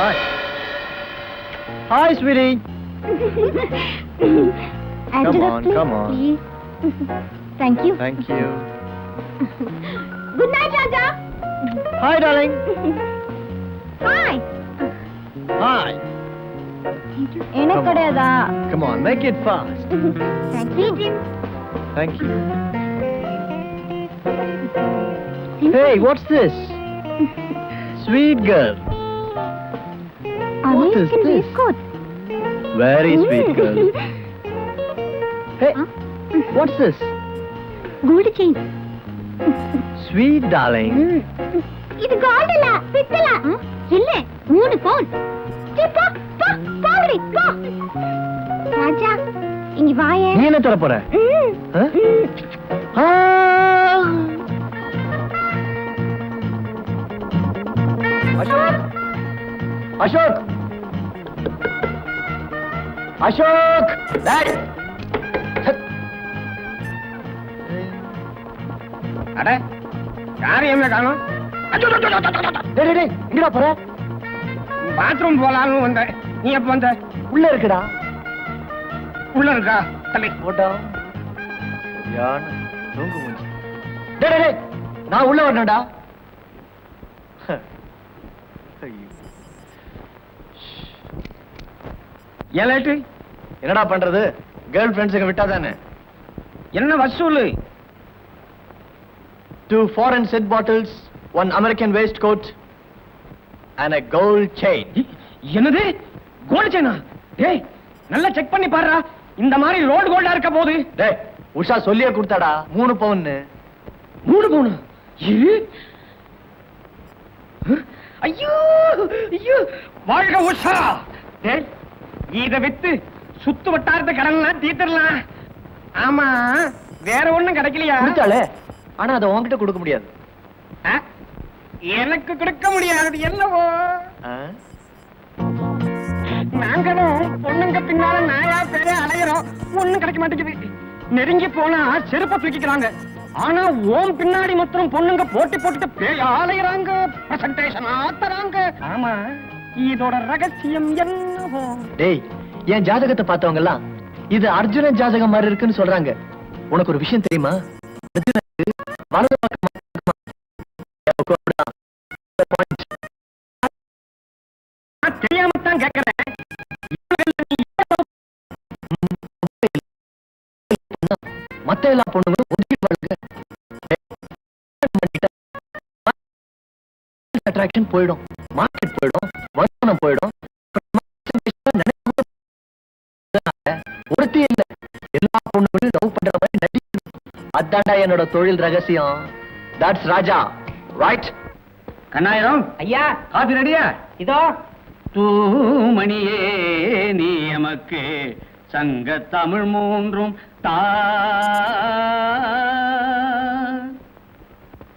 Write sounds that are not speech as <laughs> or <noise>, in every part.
Hi. Hi, sweetie. <laughs> come on, come on. <laughs> Thank you. Thank you. <laughs> Good night, Raja. Hi, darling. Hi. Hi. Come on. come on, make it fast. Thank you. Thank you. Hey, what's this? Sweet girl. American waistcoat. Very sweet girl. Hey, Huh? what's this? Gold chain. Sweet darling. இது gold இல்ல பித்தள இல்ல மூணு பவுன் சீ, போ போ போங்கடி போ ராஜா இங்க வாயே நீ என்ன தர போற ம். Huh? ம். ஆ! அசோக் அசோக்! அசோக்! அட காணும்? டேய் எங்கடா போற? பாத்ரூம் போலான்னு வந்தேன். நீ எப்ப வந்த? உள்ள இருக்குடா. உள்ள இருக்கா? தள்ளி போட்டா. சரியான தூங்கு மூஞ்சி. நான் உள்ள வரணும்டா. ஐயோ. ஏன் லேட்டு என்னடா பண்றது? கேர்ள் ஃப்ரெண்ட்ஸுங்க விட்டா தானே? என்ன வசூலு? Two foreign set bottles, one American waistcoat, and a gold chain. இ- என்னது? கோல்டு செயினா டேய் நல்லா செக் பண்ணி பாருடா. இந்த மாதிரி ரோடு கோல்டா இருக்க போகுது. டேய் உஷா சொல்லியே கொடுத்தாடா. மூணு பவுன்னு மூணு பவுனா அஹ், ஐயோ ஐயோ வாழ்க உஷா. டேய் இத வித்து சுத்து வட்டாரத்து கடன்லாம் தீர்த்திடலாம் ஆமா வேற ஒண்ணும் கிடைக்கலையா? கொடுத்தாளே ஆனா அதை உன்கிட்ட கொடுக்க முடியாது? எனக்கு கொடுக்க முடியாது என்னவோ? நாங்களும் பொண்ணுங்க பின்னால நாயா பேரே அலையிறோம். ஒண்ணும் கிடைக்க மாட்டேங்குது. நெருங்கி போனா செருப்ப தூக்கிக்கிறாங்க. ஆனா ஓம் பின்னாடி மொத்தம் பொண்ணுங்க போட்டி போட்டுட்டு பேய அலையிறாங்க. பிரசன்டேஷன் ஆத்துறாங்க ஆமா. இதோட ரகசியம் என்னவோ? டேய் என் ஜாதகத்தை பார்த்தவங்க எல்லாம் இது அர்ஜுனன் ஜாதகம் மாதிரி இருக்குன்னு சொல்றாங்க. உனக்கு ஒரு விஷயம் தெரியுமா? அர்ஜுனனுக்கு வலது பக்கம் பக்கமா உட்கார்ந்தா இந்த point. நான் தெரியாம தான் கேட்கறேன். மத்த எல்லா பொண்ணுங்களும் ஒதுக்கி வளர்க்க அட்ராக்ஷன் போயிடும். மார்க்கெட் போயிடும். அதான்டா என்னோட தொழில் ரகசியம். தட்ஸ் ராஜா. ரைட் கண்ணாயிரம்? ஐயா. காபி ரெடியா? இதோ. தூமணியே நீ எமக்கு சங்க தமிழ் மூன்றும் தா.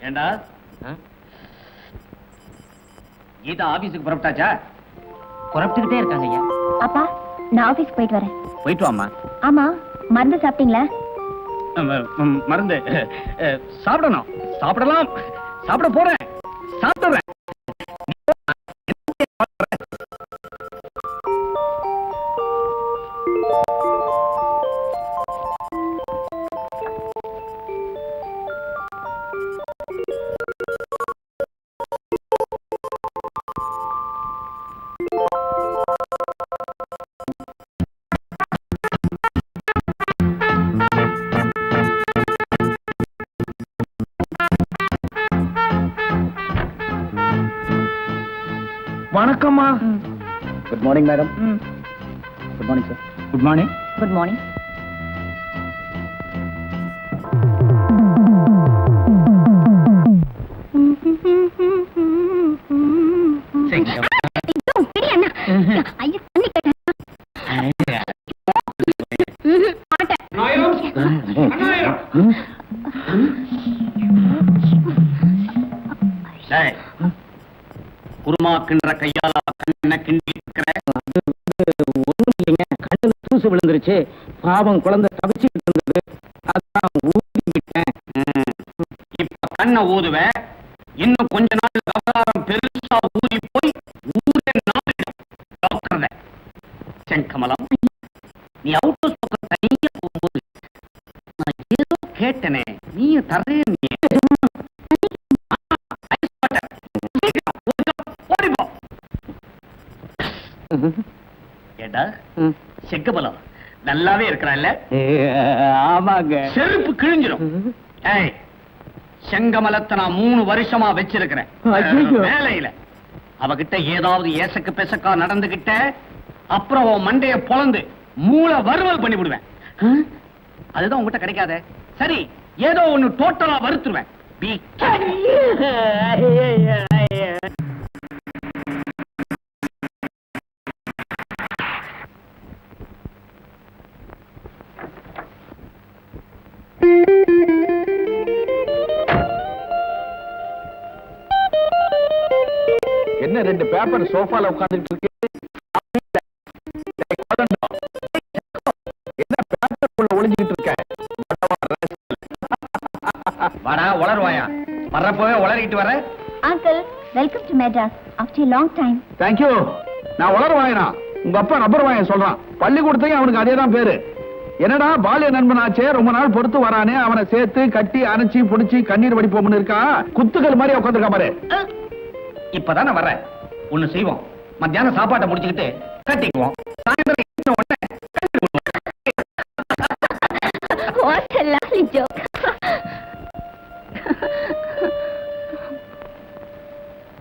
ஏண்டா? கீதா ஆபீஸுக்கு புறப்பட்டாச்சா? புறப்பட்டுக்கிட்டே இருக்காங்க ஐயா. அப்பா நான் ஆபீஸ் போயிட்டு வரேன். போயிட்டு வாமா ஆமா மருந்து சாப்பிட்டீங்களா? மருந்து சாப்பிடணும். சாப்பிடலாம். சாப்பிட போறேன். வணக்கம்மா. Good morning madam good morning sir good morning good morning கிண்டுற கையால கண்ணை கிண்டிட்டு அது ஒண்ணும் இல்லைங்க. கண்ணுல தூசு விழுந்துருச்சு. பாவம் குழந்தை தவிச்சுக்கிட்டு இருந்தது. அதான் ஊதி விட்டேன் இப்ப கண்ணை ஊதுவேன் இன்னும் கொஞ்ச நாள் விவகாரம் பெருசா ஊறி போய் ஊரே நாளிடம் டாக்டர் செங்கமலம் நீ அவுட் ஹவுஸ் பக்கம் தனியா போகும்போது நான் ஏதோ கேட்டனே. நீ தரேன் நீ ஏடா செக்கபலம் நல்லாவே இருக்கிறான்ல? ஆமாங்க. செருப்பு கிழிஞ்சிடும் ஏய் செங்கமலத்தை நான் மூணு வருஷமா வச்சிருக்கிறேன். வேலையில. அவகிட்ட ஏதாவது ஏசக்கு பெசக்கா நடந்துகிட்ட அப்புறம் உன் மண்டைய பொளந்து மூளை வறுவல் பண்ணி விடுவேன்? அதுதான் உங்ககிட்ட கிடைக்காதே. சரி ஏதோ ஒண்ணு டோட்டலா வறுத்துருவேன். என்ன ரெண்டு பேப்பர் சோஃபால உட்கார்ந்துட்டு இருக்கு. என்ன பேப்பருக்குள்ள ஒளிஞ்சுக்கிட்டு இருக்க? வாடா உளருவாயா வர்றப்பவே உளறிட்டு வர uncle welcome to Madras after long time thank you நான் வளர வாயனா உங்க அப்பா ரப்பர் வாயன் சொல்றான். பள்ளிக்கூடத்தையும் அவனுக்கு அதே தான் பேரு. என்னடா பாலிய நண்பனாச்சே ரொம்ப நாள் பொறுத்து வரானே அவனை சேர்த்து கட்டி அணைச்சி புடிச்சு கண்ணீர் வடிப்போம்னு இருக்கா? குத்துக்கள் மாதிரி உட்காந்துருக்கா பாரு. இப்பதானே வர்றேன். ஒண்ணு செய்வோம். மத்தியானம் சாப்பாட்டை முடிச்சுக்கிட்டு கட்டிக்குவோம். சாயந்தரம் உடனே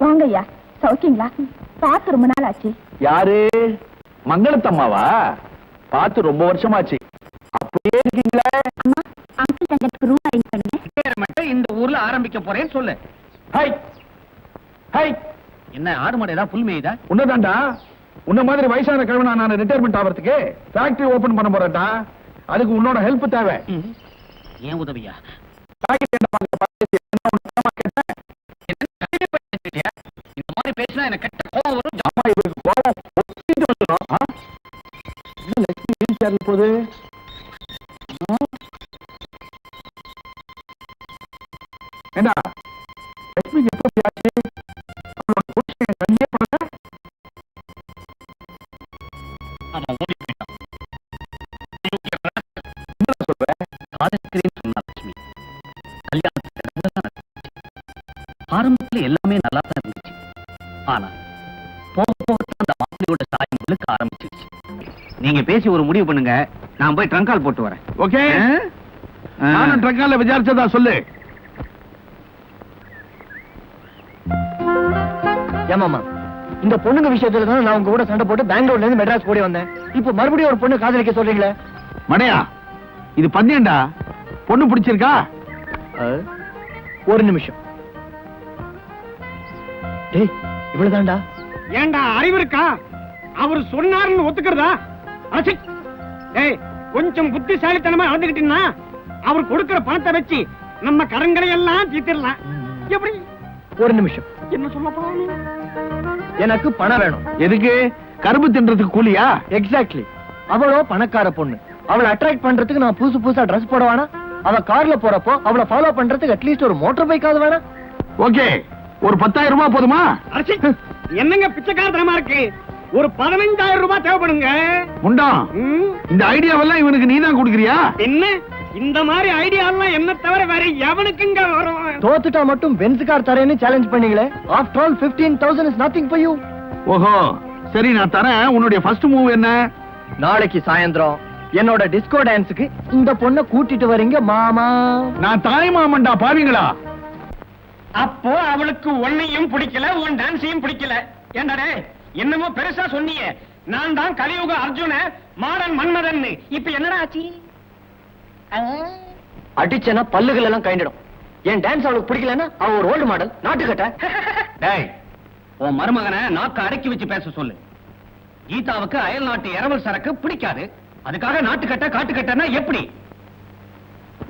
வாங்கய்யா சௌக்கியங்களா பார்த்து ரொம்ப நாள் ஆச்சு யாரு? மங்களத்தம்மாவா? பார்த்து ரொம்ப வருஷமாச்சு. அப்படியே இருக்கீங்களே. அம்மா அங்கிள் தங்கத்துக்கு ரூம் அரேஞ்ச் பண்ணுங்க. இந்த ஊர்ல ஆரம்பிக்க போறேன்னு சொல்லு. என்ன ஆடு மாடு ஏதாவது புல் மேயுதா? உன்னதாண்டா உன்ன மாதிரி வயசான கிழவனா நான் ரிட்டையர்மெண்ட் ஆகிறதுக்கு ஃபேக்டரி ஓபன் பண்ண போறேன்டா. அதுக்கு உன்னோட ஹெல்ப் தேவை. ஏன் உதவியா? ஆரம்பத்துல எல்லாமே நல்லா தான் இருந்துச்சு. ஆனா போக போக அந்த மாப்பிள்ளையோட சாயம் விழுக்க ஆரம்பிச்சிருச்சு. நீங்க பேசி ஒரு முடிவு பண்ணுங்க நான் போய் ட்ரங்கால் போட்டு வரேன். ஓகே? நானும் ட்ரக்கால விசாரிச்சதா சொல்லு. ஏமாமா இந்த பொண்ணுங்க விஷயத்துல தான் நான் உங்க கூட சண்டை போட்டு பெங்களூர்ல இருந்து மெட்ராஸ் ஓடி வந்தேன். இப்போ மறுபடியும் ஒரு பொண்ணு காதலிக்க சொல்றீங்களே? மடையா இது பந்தயம்டா பொண்ணு பிடிச்சிருக்கா? ஒரு நிமிஷம். டேய் இவ்வளவுதான்டா. ஏண்டா அறிவு இருக்கா? அவர் சொன்னாருன்னு ஒத்துக்கிறதா. டேய் கொஞ்சம் புத்திசாலித்தனமா நடந்துகிட்டீங்கன்னா அவர் கொடுக்கிற பணத்தை வச்சு நம்ம கடன்களை எல்லாம் தீர்த்திடலாம். எப்படி? ஒரு நிமிஷம். என்ன சொல்ல போறானு எனக்கு பணம் வேணும். எதுக்கு? கரும்பு தின்றதுக்கு கூலியா? எக்ஸாக்ட்லி அவளோ பணக்கார பொண்ணு. அவளை அட்ராக்ட் பண்றதுக்கு நான் புதுசு புதுசா ட்ரெஸ் போட வேணாம் அவ கார்ல போறப்போ அவளை ஃபாலோ பண்றதுக்கு அட்லீஸ்ட் ஒரு மோட்டார் பைக்காவது வேணாம் ஓகே ஒரு பத்தாயிரம் ரூபாய் போதுமா. என்னங்க பிச்சைக்காரத்தனமா இருக்கு? ஒரு பதினஞ்சாயிரம் ரூபாய் தேவைப்படுங்க. முண்டம் ம், இந்த ஐடியாவெல்லாம் இவனுக்கு நீதான் கொடுக்குறியா? என்ன? இந்த மாதிரி ஐடியா எல்லாம் என்ன தவிர வேற எவனுக்குங்க வரும்? தோத்துட்டா மட்டும் பென்ஸ் கார் தரேன்னு challenge பண்ணீங்களே. After all fifteen thousand is nothing for you ஓஹோ சரி நான் தரேன். உன்னுடைய ஃபர்ஸ்ட் மூவ் என்ன? நாளைக்கு சாயந்தரம் என்னோட டிஸ்கோ டான்ஸுக்கு இந்த பொண்ணை கூட்டிட்டு வரீங்க மாமா. நான் தாய் மாமன்டா பாவீங்களா? அப்போ அவளுக்கு உன்னையும் பிடிக்கல உன் டான்ஸையும் பிடிக்கல. ஏண்டாடே என்னமோ பெருசா சொன்னியே நான் தான் கலியுக அர்ஜுன மாறன் மன்மதன் இப்ப என்னடா ஆச்சு? அடிச்சேன்னா பல்லுகள் எல்லாம் கைண்டிடும் என் டான்ஸ் அவளுக்கு பிடிக்கலன்னா அவ ஒரு ஓல்டு மாடல் நாட்டுக்கட்ட. <laughs> டேய் உன் மருமகனை நாக்க அடக்கி வச்சு பேச சொல்லு. கீதாவுக்கு அயல் நாட்டு இரவல் சரக்கு பிடிக்காது. அதுக்காக நாட்டுக்கட்ட காட்டுக்கட்டனா எப்படி?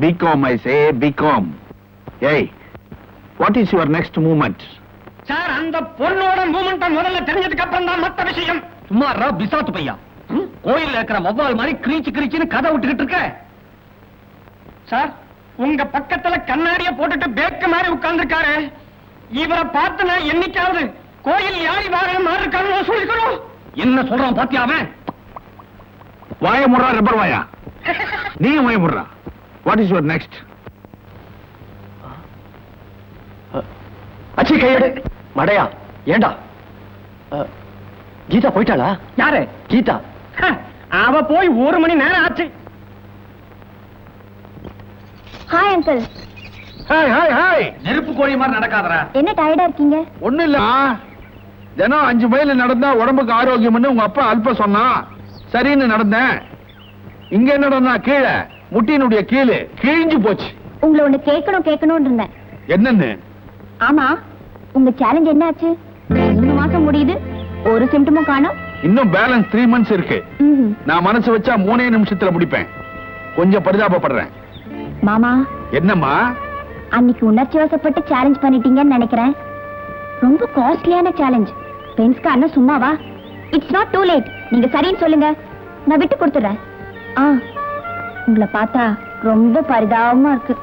B Com I say B Com ஏய் what is your next movement sir அந்த பொண்ணோட மூமெண்ட முதல்ல தெரிஞ்சதுக்கு அப்புறம் தான் மத்த விஷயம். சும்மாரா பிசாத்து பையா. கோயில்ல இருக்கிற வவ்வால் மாதிரி கிரீச்சு கிரீச்சுன்னு கதை விட்டுக்கிட்டு இருக்க. சார் உங்க பக்கத்துல கண்ணாடிய போட்டுட்டு பேக்கு மாதிரி உட்கார்ந்துருக்காரு. இவரை பார்த்து நான் என்னைக்காவது கோயில் யாரி வாரன் மாதிரி இருக்கான்னு சொல்லிக்கணும் என்ன சொல்றான் பாத்தியா அவன்? வாய முடுறா ரப்பர் வாயா? நீயும் வாய முடுறா. வாட் இஸ் யுவர் நெக்ஸ்ட் அச்சி கையெடு. மடையா ஏண்டா? கீதா போயிட்டாளா? யாரு? கீதா. ஹ, அவ போய் ஒரு மணி நேரம் ஆச்சு. Hi uncle. Hi hi hi. நெருப்பு கோழி மாதிரி நடக்காதடா. என்ன டயர்டா இருக்கீங்க? ஒண்ணு இல்ல. தினம் அஞ்சு மைல் நடந்தா உடம்புக்கு ஆரோக்கியம்னு உங்க அப்பா அல்ப சொன்னான் சரின்னு நடந்தேன். இங்க என்னடா கீழே முட்டியினுடைய கீழு கிழிஞ்சு போச்சு. உங்களை ஒண்ணு கேட்கணும் கேட்கணும்னு இருந்தேன். என்னன்னு? ஆமா உங்க சேலஞ்ச் என்னாச்சு? மூணு மாசம் முடியுது ஒரு சிம்டமும் காணோம். இன்னும் பேலன்ஸ் த்ரீ மந்த்ஸ் இருக்கு. நான் மனசு வச்சா மூணே நிமிஷத்துல முடிப்பேன். கொஞ்சம் பரிதாபப்படுறேன். மாமா. என்னம்மா? அன்னைக்கு உணர்ச்சி வசப்பட்டு சேலஞ்ச் பண்ணிட்டீங்கன்னு நினைக்கிறேன். ரொம்ப காஸ்ட்லியான சேலஞ்ச் பென்ஸ்க்கு அண்ணன் சும்மாவா? இட்ஸ் நாட் டூ லேட் நீங்க சரின்னு சொல்லுங்க. நான் விட்டு கொடுத்துறேன் ஆ. உங்களை பார்த்தா ரொம்ப பரிதாபமா இருக்கு.